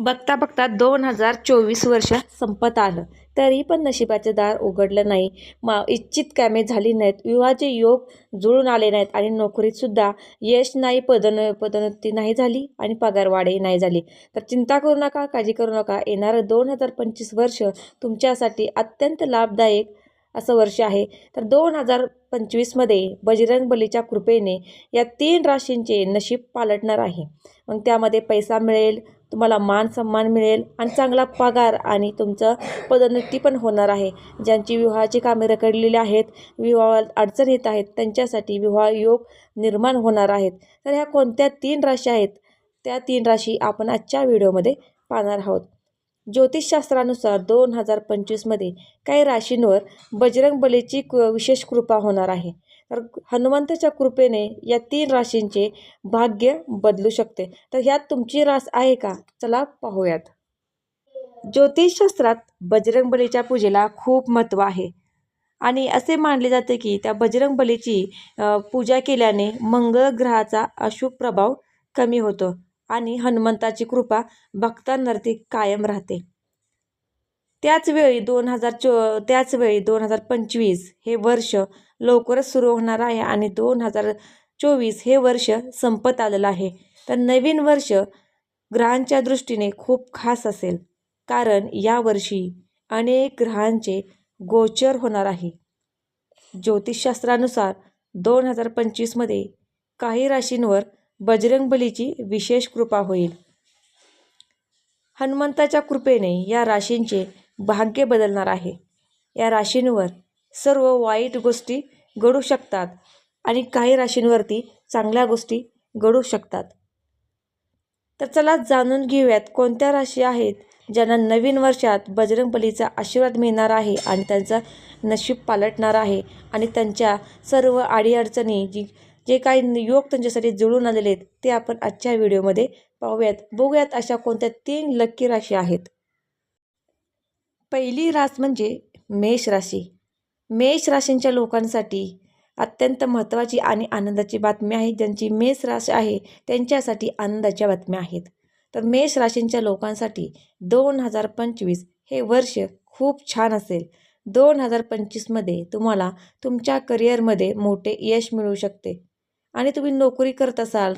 बघता बघता दोन हजार चोवीस वर्ष संपत आलं. तरी पण नशिबाचे दार उघडलं नाही. मा इच्छित कामे झाली नाहीत. विवाहाचे योग जुळून आले नाहीत आणि नोकरीतसुद्धा यश नाही पदन पदोन्नती नाही झाली आणि पगारवाढही नाही झाली. तर चिंता करू नका काळजी करू नका. येणारं दोन हजार पंचवीस वर्ष तुमच्यासाठी अत्यंत लाभदायक असं वर्ष आहे. तर दोन हजार पंचवीसमध्ये बजरंग बलीच्या कृपेने या तीन राशींचे नशीब पालटणार आहे. मग त्यामध्ये पैसा मिळेल तुम्हाला मान सन्मान मिळेल आणि चांगला पगार आणि तुमचं पदोन्नती पण होणार आहे. ज्यांची विवाहाची कामे रखडलेली आहेत विवाहात अडचण येत आहेत त्यांच्यासाठी विवाह योग निर्माण होणार आहेत. तर ह्या कोणत्या तीन राशी आहेत? त्या तीन राशी आपण आजच्या व्हिडिओमध्ये पाहणार आहोत. ज्योतिषशास्त्रानुसार दोन हजार पंचवीसमध्ये काही राशींवर बजरंग बलीची क विशेष कृपा होणार आहे. तर हनुमंताच्या कृपेने या तीन राशींचे भाग्य बदलू शकते. तर ह्यात तुमची रास आहे का? चला पाहूयात. ज्योतिषशास्त्रात बजरंग बलीच्या पूजेला खूप महत्त्व आहे. आणि असे मानले जाते की त्या बजरंग बलीची पूजा केल्याने मंगळ ग्रहाचा अशुभ प्रभाव कमी होतो आणि हनुमंताची कृपा भक्तांवरती कायम राहते. त्याचवेळी दोन हजार चो त्याचवेळी दोन हजार पंचवीस हे वर्ष लवकरच सुरू होणार आहे आणि दोन हजार चोवीस हे वर्ष संपत आलेलं आहे. तर नवीन वर्ष ग्रहांच्या दृष्टीने खूप खास असेल. कारण यावर्षी अनेक ग्रहांचे गोचर होणार आहे. ज्योतिषशास्त्रानुसार दोन हजार पंचवीसमध्ये काही राशींवर बजरंगबलीची विशेष कृपा होईल. हनुमंताच्या कृपेने या राशींचे भाग्य बदलणार आहे. या राशींवर सर्व वाईट गोष्टी घडू शकतात आणि काही राशींवरती चांगल्या गोष्टी घडू शकतात. तर चला जाणून घेऊयात कोणत्या राशी आहेत ज्यांना नवीन वर्षात बजरंगबलीचा आशीर्वाद मिळणार आहे आणि त्यांचं नशीब पालटणार आहे आणि त्यांच्या सर्व अडीअडचणी जी जे काही योग त्यांच्यासाठी जुळून आलेले आहेत ते आपण आजच्या व्हिडिओमध्ये पाहूयात. बघूयात अशा कोणत्या तीन लक्की राशी आहेत. पहिली रास म्हणजे मेष राशी. मेष राशींच्या लोकांसाठी अत्यंत महत्त्वाची आणि आनंदाची बातमी आहे. ज्यांची मेष राशी आहे त्यांच्यासाठी आनंदाच्या बातम्या आहेत. तर मेष राशींच्या लोकांसाठी दोन हजार पंचवीस हे वर्ष खूप छान असेल. दोन हजार पंचवीसमध्ये तुम्हाला तुमच्या करिअरमध्ये मोठे यश मिळू शकते. आणि तुम्ही नोकरी करत असाल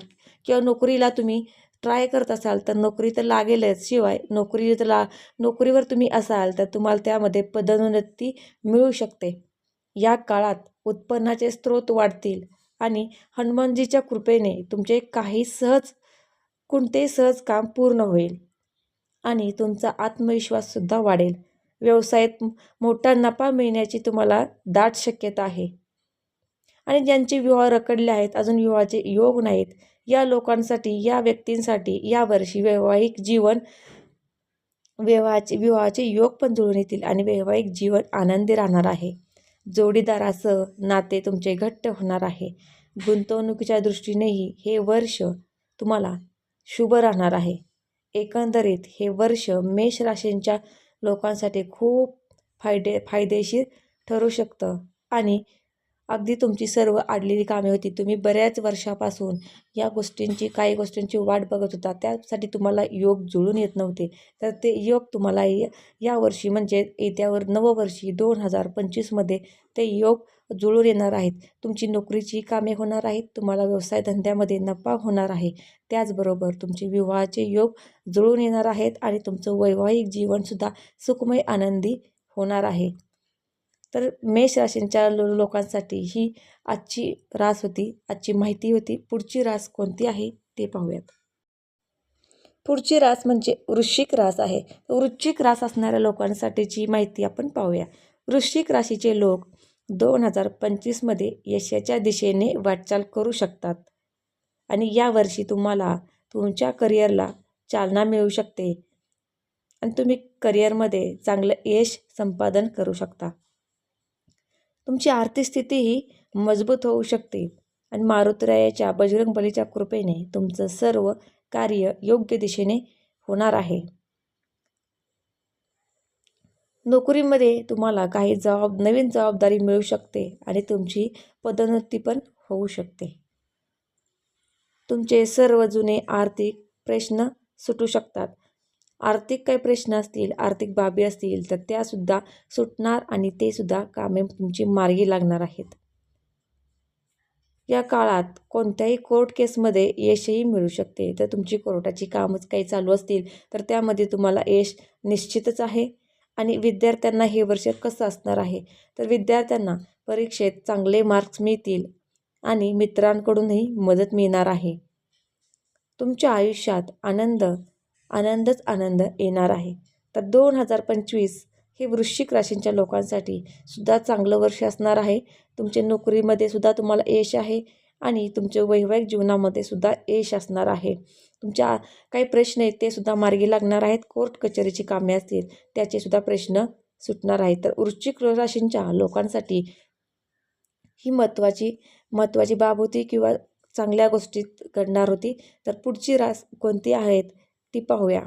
किंवा नोकरीला तुम्ही ट्राय करत असाल तर नोकरी तर लागेलच. शिवाय नोकरी तर ला नोकरीवर तुम्ही असाल तर तुम्हाला त्यामध्ये पदोन्नती मिळू शकते. या काळात उत्पन्नाचे स्रोत वाढतील आणि हनुमानजीच्या कृपेने तुमचे काही सहज कोणतेही सहज काम पूर्ण होईल आणि तुमचा आत्मविश्वाससुद्धा वाढेल. व्यवसायात मोठा नफा मिळण्याची तुम्हाला दाट शक्यता आहे. आणि ज्यांचे विवाह रखडले आहेत अजून विवाहाचे योग नाहीत या लोकांसाठी या व्यक्तींसाठी यावर्षी वैवाहिक जीवन विवाहाचे विवाहाचे योग पण जुळून येतील आणि वैवाहिक जीवन आनंदी राहणार आहे. जोडीदारासह नाते तुमचे घट्ट होणार आहे. गुंतवणुकीच्या दृष्टीनेही हे वर्ष तुम्हाला शुभ राहणार आहे. एकंदरीत हे वर्ष मेष राशींच्या लोकांसाठी खूप फायदे फायदेशीर ठरू शकतं आणि अगदी तुमची सर्व आडलेली कामे होती. तुम्ही बऱ्याच वर्षापासून या गोष्टींची काही गोष्टींची वाट बघत होता. त्यासाठी तुम्हाला योग जुळून येत नव्हते. तर ते योग तुम्हाला या यावर्षी म्हणजे येत्यावर नववर्षी दोन हजार पंचवीसमध्ये ते योग जुळून येणार आहेत. तुमची नोकरीची कामे होणार आहेत. तुम्हाला व्यवसाय धंद्यामध्ये नफा होणार आहे. त्याचबरोबर तुमचे विवाहाचे योग जुळून येणार आहेत आणि तुमचं वैवाहिक जीवनसुद्धा सुखमय आनंदी होणार आहे. तर मेष राशींच्या लो लोकांसाठी ही आजची रास होती. आजची माहिती होती. पुढची रास कोणती आहे ते पाहूयात. पुढची रास म्हणजे वृश्चिक रास आहे. वृश्चिक रास असणाऱ्या लोकांसाठीची माहिती आपण पाहूया. वृश्चिक राशीचे लोक दोन हजार पंचवीसमध्ये यशाच्या दिशेने वाटचाल करू शकतात. आणि यावर्षी तुम्हाला तुमच्या करिअरला चालना मिळू शकते. आणि तुम्ही करिअरमध्ये चांगलं यश संपादन करू शकता. तुमची आर्थिक स्थितीही मजबूत होऊ शकते. आणि मारुतरायाच्या बजरंग बलीच्या कृपेने तुमचं सर्व कार्य योग्य दिशेने होणार आहे. नोकरीमध्ये तुम्हाला काही जबाब नवीन जबाबदारी मिळू शकते आणि तुमची पदोन्नती पण होऊ शकते. तुमचे सर्व जुने आर्थिक प्रश्न सुटू शकतात. आर्थिक काही प्रश्न असतील आर्थिक बाबी असतील तर त्यासुद्धा सुटणार आणि ते सुद्धा कामे तुमची मार्गी लागणार आहेत. या काळात कोणत्याही कोर्ट केसमध्ये यशही मिळू शकते. तर तुमची कोर्टाची कामच काही चालू असतील तर त्यामध्ये तुम्हाला यश निश्चितच आहे. आणि विद्यार्थ्यांना हे वर्ष कसं असणार आहे? तर विद्यार्थ्यांना परीक्षेत चांगले मार्क्स मिळतील आणि मित्रांकडूनही मदत मिळणार आहे. तुमच्या आयुष्यात आनंद आनंदच आनंद येणार आहे. तर दोन हजार पंचवीस हे वृश्चिक राशींच्या लोकांसाठी सुद्धा चांगलं वर्ष असणार आहे. तुमच्या नोकरीमध्ये सुद्धा तुम्हाला यश आहे आणि तुमच्या वैवाहिक जीवनामध्ये सुद्धा यश असणार आहे. तुमच्या काही प्रश्न आहेत ते सुद्धा मार्गी लागणार आहेत. कोर्ट कचेरीची कामे असतील त्याचे सुद्धा प्रश्न सुटणार आहेत. तर वृश्चिक राशींच्या लोकांसाठी ही महत्त्वाची महत्त्वाची बाब होती किंवा चांगल्या गोष्टीत घडणार होती. तर पुढची रास कोणती आहेत ती पाहूया.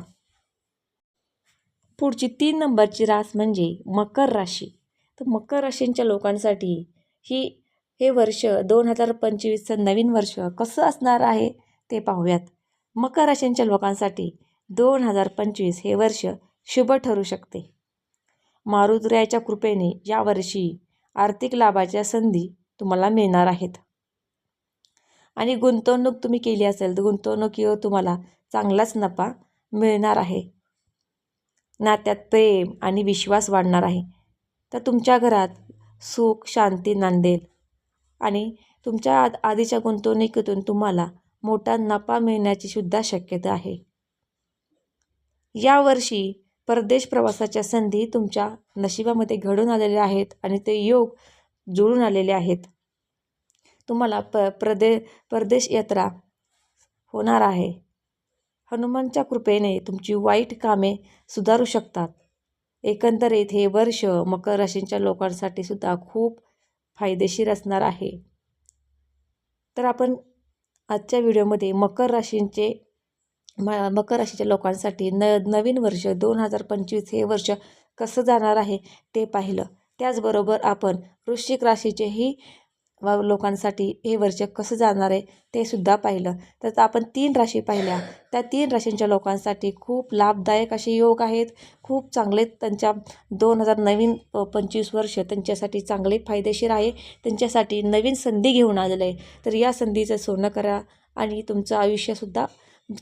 पुढची तीन नंबरची रास म्हणजे मकर राशी. तर मकर राशींच्या लोकांसाठी ही हे वर्ष दोन हजार पंचवीसचं नवीन वर्ष कसं असणार आहे ते पाहूयात. मकर राशींच्या लोकांसाठी दोन हजार पंचवीस हे वर्ष शुभ ठरू शकते. मारुद्रयाच्या कृपेने यावर्षी आर्थिक लाभाच्या संधी तुम्हाला मिळणार आहेत. आणि गुंतवणूक तुम्ही केली असेल तर गुंतवणुकीवर तुम्हाला चांगलाच नफा मिळणार आहे. नात्यात प्रेम आणि विश्वास वाढणार आहे. तर तुमच्या घरात सुख शांती नांदेल आणि तुमच्या आद आधीच्या गुंतवणुकीतून तुम्हाला मोठा नफा मिळण्याची सुद्धा शक्यता आहे. यावर्षी परदेश प्रवासाच्या संधी तुमच्या नशिबामध्ये घडून आलेल्या आहेत आणि ते योग जुळून आलेले आहेत. तुम्हाला प प्रदे परदेश यात्रा होणार आहे. हनुमानच्या कृपेने तुमची वाईट कामे सुधारू शकतात. एकंदरीत हे वर्ष मकर राशींच्या लोकांसाठी सुद्धा खूप फायदेशीर असणार आहे. तर आपण आजच्या व्हिडिओमध्ये मकर राशींचे म मकर राशीच्या लोकांसाठी न नवीन वर्ष दोन हजार पंचवीस हे वर्ष कसं जाणार आहे ते पाहिलं. त्याचबरोबर आपण वृश्चिक राशीचेही व लोकांसाठी हे वर्ष कसं जाणार आहे ते सुद्धा पाहिलं. तर आपण तीन राशी पाहिल्या. त्या तीन राशींच्या लोकांसाठी खूप लाभदायक असे योग आहेत. खूप चांगले त्यांच्या दोन हजार नवीन पंचवीस वर्ष त्यांच्यासाठी चांगले फायदेशीर आहे. त्यांच्यासाठी नवीन संधी घेऊन आलेलं आहे. तर या संधीचं सोनं करा आणि तुमचं आयुष्यसुद्धा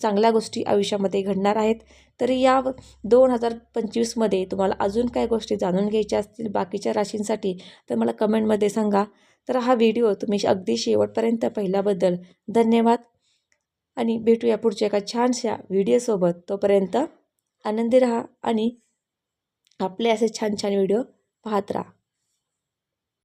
चांगल्या गोष्टी आयुष्यामध्ये घडणार आहेत. तरी या दोन हजार पंचवीसमध्ये तुम्हाला अजून काय गोष्टी जाणून घ्यायच्या असतील बाकीच्या राशींसाठी तर मला कमेंटमध्ये सांगा. तर हा व्हिडिओ तुम्ही अगदी शेवटपर्यंत पाहिल्याबद्दल धन्यवाद. आणि भेटूया पुढच्या एका छानशा व्हिडिओसोबत तोपर्यंत आनंदी राहा आणि आपले असे छान छान व्हिडिओ पाहत राहा.